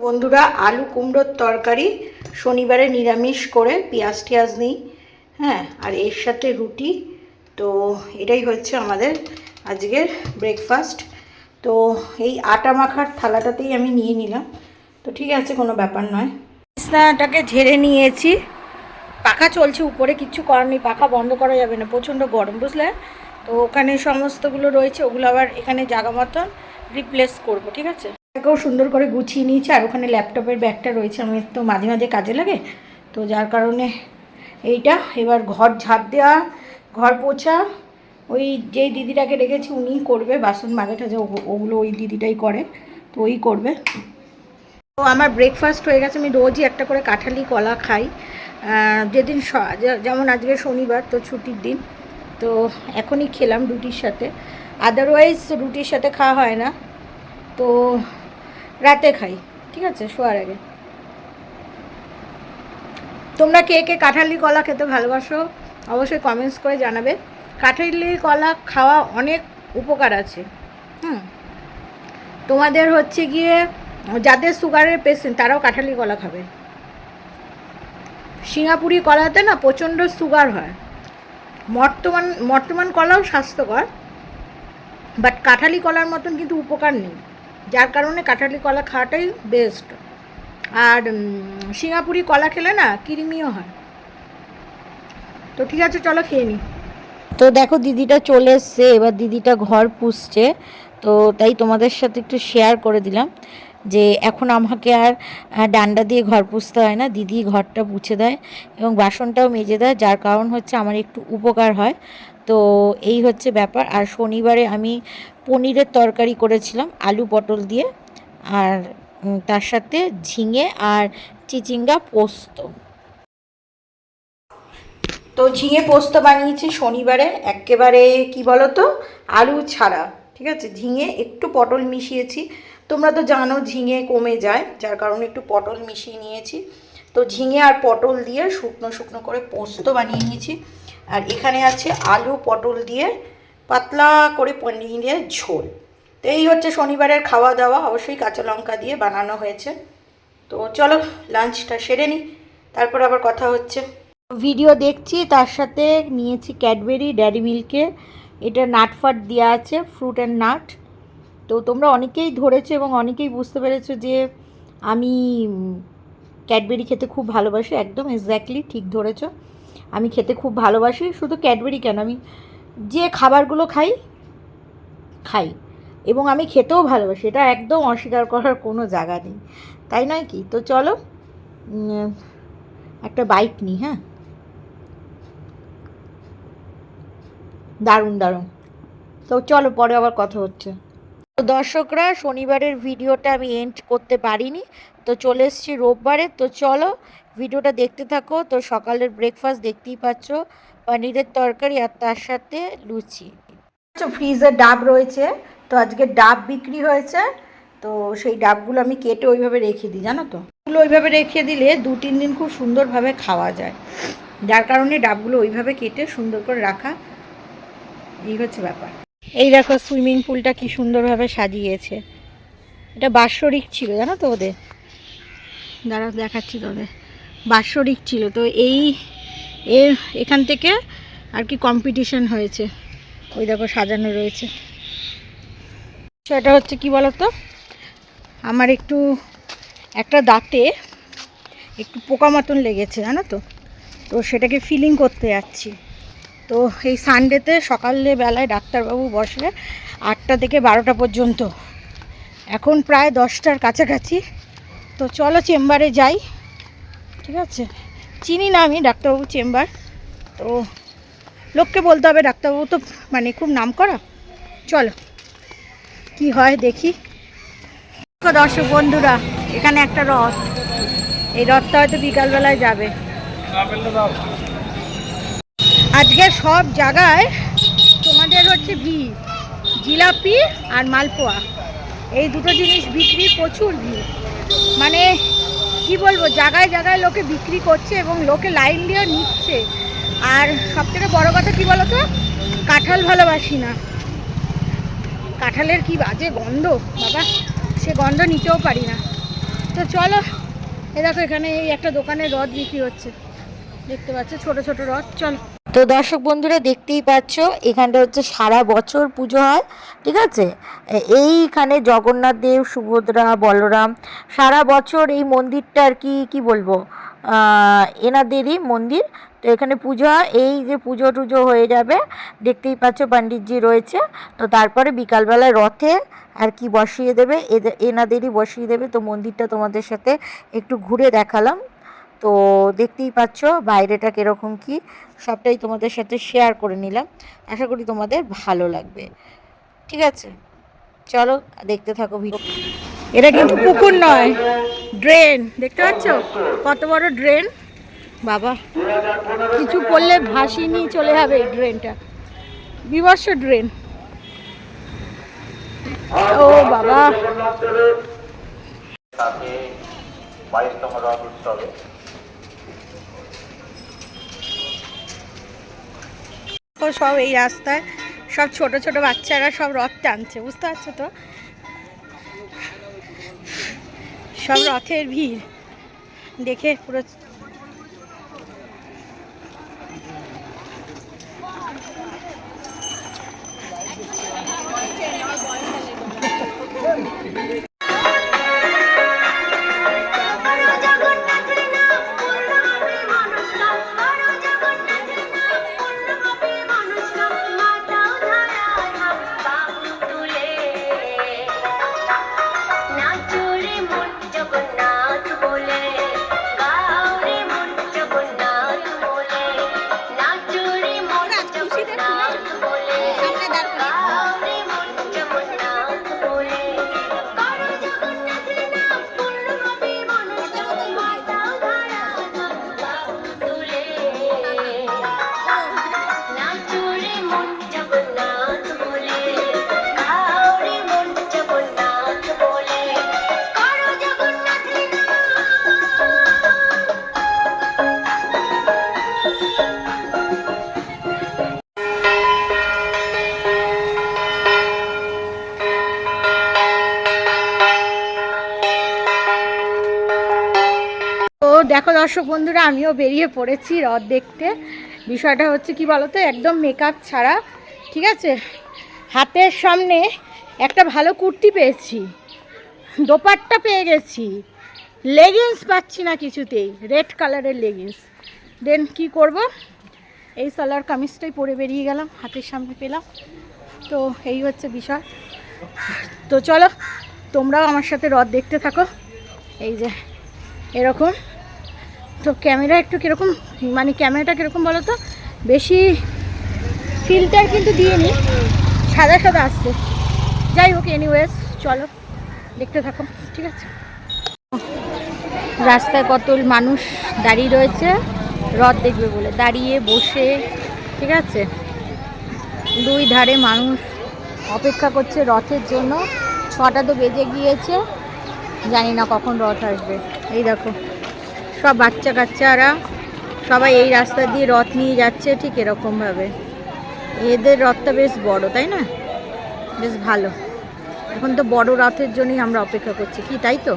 বন্ধুরা, আলু, কুমড়োর তরকারি শনিবারে নিরামিষ করে, পেঁয়াজ টিয়াজ নিই হ্যাঁ আর এর সাথে রুটি। তো এটাই হচ্ছে আমাদের আজকের ব্রেকফাস্ট তো এই আটা মাখার থালাটাতেই আমি নিয়ে নিলাম। তো ঠিক আছে, কোনো ব্যাপার নয়। বিছনাটাকে ঝেড়ে নিয়েছি। পাখা চলছে, উপরে কিচ্ছু করার নেই, পাখা বন্ধ করা যাবে না, প্রচণ্ড গরম, বুঝলে? তো ওখানে সমস্তগুলো রয়েছে, ওগুলো আবার এখানে জাগা মতন রিপ্লেস করব, ঠিক আছে? এটাকেও সুন্দর করে গুছিয়ে নিয়েছি, আর ওখানে ল্যাপটপের ব্যাগটা রয়েছে আমি তো মাঝে মাঝে কাজে লাগে। তো যার কারণে এইটা, এবার ঘর ঝাঁপ দেওয়া, ঘর পোছা, ওই যেই দিদিটাকে রেখেছি উনিই করবে, বাসন মাজা টাজা ওগুলো ওই দিদিটাই করে, তো ওই করবে। তো আমার ব্রেকফাস্ট হয়ে গেছে, আমি রোজই একটা করে কাঁঠালি, কলা খাই। যেদিন যেমন আজকে শনিবার, তো ছুটির দিন, তো এখনই খেলাম রুটির সাথে। আদারওয়াইজ রুটির সাথে খাওয়া হয় না। তো রাতে খাই, ঠিক আছে? শোয়ার আগে। তোমরা কে কে কাঁঠালি কলা খেতে ভালোবাসো অবশ্যই কমেন্টস করে জানাবে। কাঁঠালি কলা খাওয়া অনেক উপকার আছে, হুম? তোমাদের হচ্ছে গিয়ে যাদের সুগারের পেশেন্ট তারাও কাঁঠালি কলা খাবে। সিঙ্গাপুরি কলাতে না প্রচণ্ড সুগার হয়। বর্তমান বর্তমান কলাও স্বাস্থ্যকর বাট কাঁঠালি কলার মতন কিন্তু উপকার নেই। যার কারণে কাঁঠালি কলা খাওয়াটাই বেস্ট আর সিঙ্গাপুরি কলা খেলে না কিরিমিও হয়। তো ঠিক আছে, চলো খেয়ে নিই তো দেখো, দিদিটা চলে এসছে, এবার দিদিটা ঘর পুষছে। তো তাই তোমাদের সাথে একটু শেয়ার করে দিলাম যে এখন আমাকে আর ডান্ডা দিয়ে ঘর পুষতে হয় না, দিদি ঘরটা পুছে দেয় এবং বাসনটাও মেজে দেয়, যার কারণ হচ্ছে আমার একটু উপকার হয়। তো এই হচ্ছে ব্যাপার। আর শনিবারে আমি পনিরের তরকারি করেছিলাম, আলু পটল দিয়ে, আর তার সাথে ঝিঙে আর চিচিঙ্গা পোস্ত। তো ঝিঙে পোস্ত বানিয়েছি শনিবারে, একেবারে কি বলো তো আলু ছাড়া, ঠিক আছে? ঝিঙে একটু পটল মিশিয়েছি। তোমরা তো জানো ঝিঙে কমে যায়, যার কারণে একটু পটল মিশিয়ে নিয়েছি। তো ঝিঙে আর পটল দিয়ে শুকনো শুকনো করে পোস্ত বানিয়ে নিয়েছি। আর এখানে আছে আলু পটল দিয়ে পাতলা করে পনিরের ঝোল। তো এই হচ্ছে শনিবারের খাওয়া দাওয়া অবশ্যই কাঁচা লঙ্কা দিয়ে বানানো হয়েছে। তো চলো লাঞ্চটা সেরে নিই তারপর আবার কথা হচ্ছে। ভিডিও দেখছি, তার সাথে নিয়েছি ক্যাডবেরি ড্যারি মিল্কে এটা নাট ফাট দেওয়া আছে ফ্রুট অ্যান্ড নাট তো তোমরা অনেকেই ধরেছো এবং অনেকেই বুঝতে পেরেছ যে আমি ক্যাডবেরি খেতে খুব ভালোবাসি। একদম এক্স্যাক্টলি ঠিক ধরেছো। আমি খেতে খুব ভালোবাসি। শুধু ক্যাডবেরি কেন? আমি যে খাবারগুলো খাই খাই। এবং আমি খেতেও ভালোবাসি, এটা একদম অস্বীকার করার কোনো জায়গা নেই। তাই নয় কি? তো চলো একটা বাইক নিই হ্যাঁ? দারুণ দারুণ। তো চলো, পরে আবার কথা হচ্ছে। তো দর্শকরা, শনিবারের ভিডিওটা আমি এন্ড করতে পারিনি। তো চলে এসেছি রোববারে। তো চলো, ভিডিওটা দেখতে থাকো। তো সকালের ব্রেকফাস্ট দেখতেই পাচ্ছ। পনিরের তরকারি আর তার সাথে লুচি। ফ্রিজে ডাব রয়েছে, তো আজকে ডাব বিক্রি হয়েছে, তো সেই ডাবগুলো আমি কেটে ওইভাবে রেখে দিই, জানো তো? ওগুলো ওইভাবে রেখে দিলে দু তিন দিন খুব সুন্দরভাবে খাওয়া যায়। যার কারণে ডাবগুলো ওইভাবে কেটে সুন্দর করে রাখা এই হচ্ছে ব্যাপার। এই দেখো সুইমিং পুলটা কি সুন্দরভাবে সাজিয়েছে। এটা বাৎসরিক ছিল, জানো তো ওদের? দাঁড়া দেখাচ্ছি তোদের। বাৎসরিক ছিল, তো এই এর এখান থেকে আর কি কম্পিটিশন হয়েছে। ওই দেখো, সাজানো রয়েছে। সেটা হচ্ছে কি বলতো? আমার একটু, একটা দাঁতে একটু পোকা মতন লেগেছে, জানো তো? তো সেটাকে ফিলিং করতে যাচ্ছি। তো এই সানডেতে সকালে বেলায় ডাক্তারবাবু বসে আটটা থেকে বারোটা পর্যন্ত। এখন প্রায় দশটার কাছাকাছি। তো চলো চেম্বারে যাই। ঠিক আছে? চিনি না আমি ডাক্তারবাবু চেম্বার। তো লোককে বলতে হবে, ডাক্তারবাবু তো মানে খুব নাম করা চলো, কি হয় দেখি। দর্শক বন্ধুরা, এখানে একটা রথ। এই রথটা হয়তো বিকালবেলায় যাবে। আজকে সব জায়গায় তোমাদের হচ্ছে ভিড়। জিলাপি আর মালপোয়া। এই দুটো জিনিস বিক্রি প্রচুর ভিড়। মানে কি বলব, জায়গায় জায়গায় লোকে বিক্রি করছে এবং লোকে লাইন দিয়ে নিচ্ছে। আর সব থেকে বড়ো কথা কী বলতো? কাঁঠাল ভালোবাসি না। কাঁঠালের কি বাজে গন্ধ? বাবা, সে গন্ধ নিতেও পারি না। তো চলো, এ দেখো এখানে এই একটা দোকানে রথ বিক্রি হচ্ছে। দেখতে পাচ্ছ, ছোট ছোট রথ। চলো। তো দর্শক বন্ধুরা দেখতেই পাচ্ছ, এখানটা হচ্ছে সারা বছর পুজো হয়, ঠিক আছে? এইখানে জগন্নাথ দেব, সুভদ্রা, বলরাম, সারা বছর এই মন্দিরটা আর কি কি বলব? এনাদেরই মন্দির, তো এখানে পুজো হয়, এই যে পুজো টুজো হয়ে যাবে, দেখতেই পাচ্ছ পণ্ডিতজি রয়েছে, তো তারপরে বিকালবেলায় রথে আর কি বসিয়ে দেবে এনাদেরই বসিয়ে দেবে, তো মন্দিরটা তোমাদের সাথে একটু ঘুরে দেখালাম। তো দেখতেই পাচ্ছ বাইরেটা কীরকম কি? সবটাই তোমাদের সাথে শেয়ার করে নিলাম। আশা করি তোমাদের ভালো লাগবে। ঠিক আছে? চলো, দেখতে থাকো ভিডিও এটা কিন্তু পুকুর নয় ড্রেন দেখতে পাচ্ছ? কত বড় ড্রেন বাবা, কিছু করলে ভাসিনি চলে যাবে এই ড্রেনটা বিবর্ষ ড্রেন ও বাবা। বাইশতম উৎসবে সব এই রাস্তায় সব ছোট ছোট বাচ্চারা সব রথ টানছে, বুঝতে পারছ তো? সব রথের ভিড়, দেখে পুরো দেখো দর্শক বন্ধুরা, আমিও বেরিয়ে পড়েছি রথ দেখতে। বিষয়টা হচ্ছে কি বলতো, একদম মেকআপ ছাড়া, ঠিক আছে? হাতের সামনে একটা ভালো কুর্তি পেয়েছি, দোপাট্টা পেয়ে গেছি লেগিংস পাচ্ছি না কিছুতেই রেড কালারের লেগিংস দেন কি করব? এই সালোয়ার কামিজটাই পরে বেরিয়ে গেলাম, হাতের সামনে পেলাম। তো এই হচ্ছে বিষয়। তো চলো, তোমরাও আমার সাথে রথ দেখতে থাকো। এই যে, এরকম। তো ক্যামেরা একটু কীরকম মানে ক্যামেরাটা কীরকম বলো তো বেশি ফিল্টার কিন্তু দিইনি, সাদা সাদা আসছে। যাই হোক এনিওয়েজ চলো, দেখতে থাকো, ঠিক আছে? রাস্তায় কত মানুষ দাঁড়িয়ে রয়েছে, রথ দেখবে বলে। দাঁড়িয়ে বসে, ঠিক আছে? দুই ধারে মানুষ অপেক্ষা করছে রথের জন্য। ছটা তো বেজে গিয়েছে, জানি না কখন রথ আসবে। এই দেখো। সব বাচ্চা কাচ্চারা সবাই এই রাস্তা দিয়ে রথ নিয়ে যাচ্ছে ঠিক এরকমভাবে। এদের রথটা বেশ বড়, তাই না? বেশ ভালো। এখন তো বড় রথের জন্যই আমরা অপেক্ষা করছি। কি, তাই তো?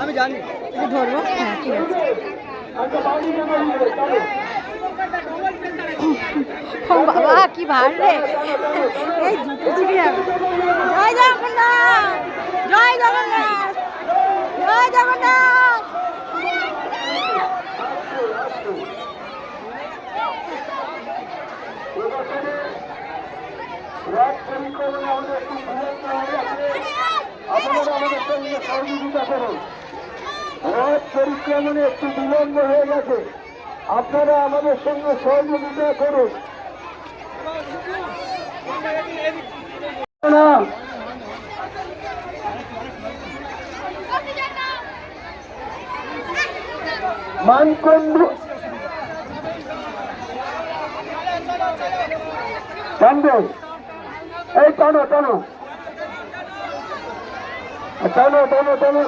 আমি জানি। ধরবো। হ্যাঁ ঠিক আছে। ও বাবা কি ভার রে। এই জুতো ছিঁড়ে যাবে। জয় জগন্নাথ! জয় জগন্নাথ! জয় জগন্নাথ! আপনারা আমাদের সঙ্গে সহযোগিতা করুন রথ পরিক্রমণে একটু বিলম্ব হয়ে গেছে আপনারা আমাদের সঙ্গে সহযোগিতা করুন মানকুণ্ডু টানবে चलो चलो चलो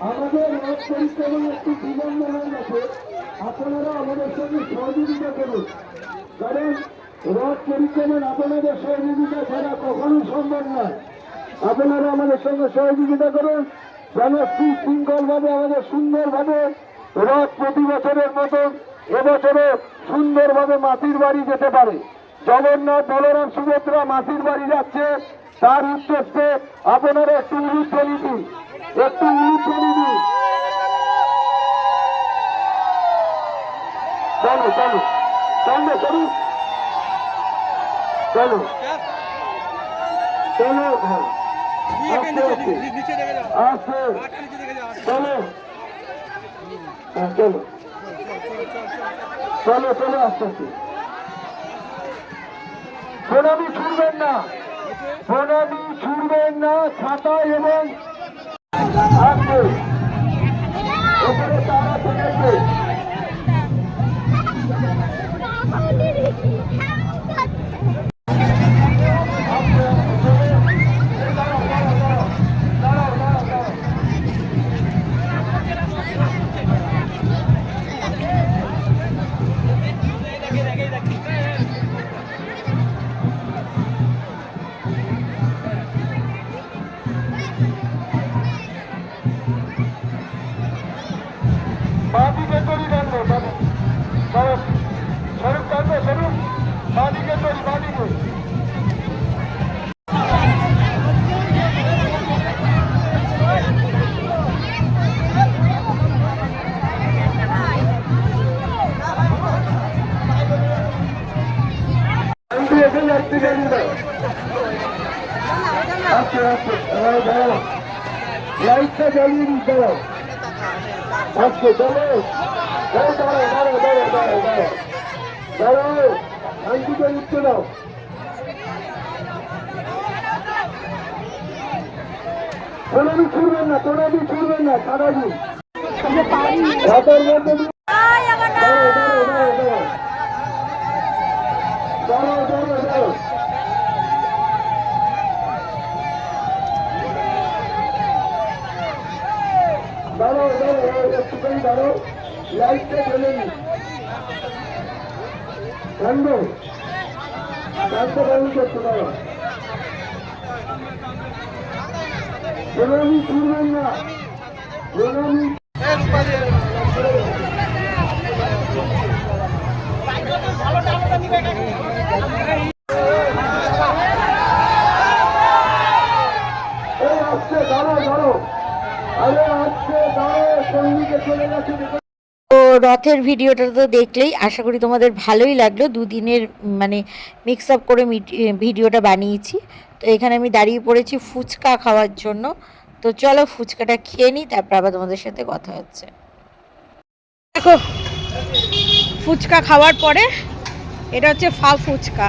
আমাদের রথ পরিক্রমণ একটু বিলম্ব হয়ে গেছে আপনারা আমাদের সঙ্গে সহযোগিতা করুন। কারণ রথ পরিক্রমণ আপনাদের সহযোগিতা ছাড়া কখনোই সম্ভব নয়। আপনারা আমাদের সঙ্গে সহযোগিতা করুন। যেন সুশৃঙ্খল ভাবে আমাদের সুন্দরভাবে রথ প্রতি বছরের মতন এবছরে সুন্দরভাবে মাসির বাড়ি যেতে পারে। জগন্নাথ, বলরাম, সুভদ্রা মাসির বাড়ি যাচ্ছে। তার উদ্দেশ্যে আপনারা একটু দিন। একটু দিন চলো চলো চলো চলো চলো চলো হ্যাঁ আস্তে চলো হ্যাঁ চলো চলো চলো আস্তে আস্তে প্রণামী ছুড়বেন না ছাতা এবং উপরে তারা থেকেছে دلو جاي تعال تعال تعال جاي ان তাড়াতাড়ি দাঁড়ো লাইটটা জ্বলে নি কান্ড কান্ডটা দারুণ করতে পারো। প্রণামী করবেন না প্রণামী তো রথের ভিডিওটা তো দেখলেই আশা করি তোমাদের ভালোই লাগল। দুদিনের মানে মিক্স আপ করে ভিডিওটা বানিয়েছি। তো এখানে আমি দাঁড়িয়ে পড়েছি ফুচকা খাওয়ার জন্য। তো চলো ফুচকাটা খেয়ে নিই, তারপর আবার তোমাদের সাথে কথা হচ্ছে। দেখো, ফুচকা খাওয়ার পরে এটা হচ্ছে ফা ফুচকা।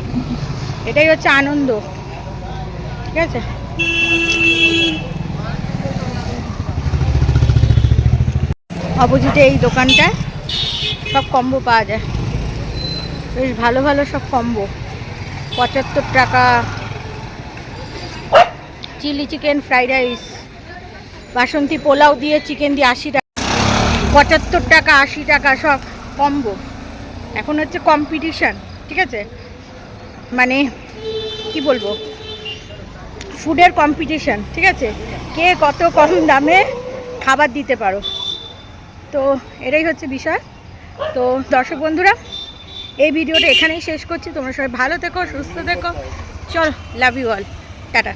এটাই হচ্ছে আনন্দ। ঠিক আছে? অপোজিটে এই দোকানটায় সব কম্বো পাওয়া যায়। বেশ ভালো ভালো সব কম্বো। পঁচাত্তর টাকা। Chilli chicken fried rice. Basanti pulao দিয়ে চিকেন দিয়ে আশি টাকা। পঁচাত্তর টাকা, আশি টাকা সব কম্বো। এখন হচ্ছে কম্পিটিশান ঠিক আছে? মানে কি বলব? ফুডের কম্পিটিশান ঠিক আছে? কে কত কম দামে খাবার দিতে পারো? তো এটাই হচ্ছে বিষয়। তো দর্শক বন্ধুরা, এই ভিডিওটা এখানেই শেষ করছি। তোমরা সবাই ভালো থেকো, সুস্থ থেকো। চল লাভ ইউ অল টাটা।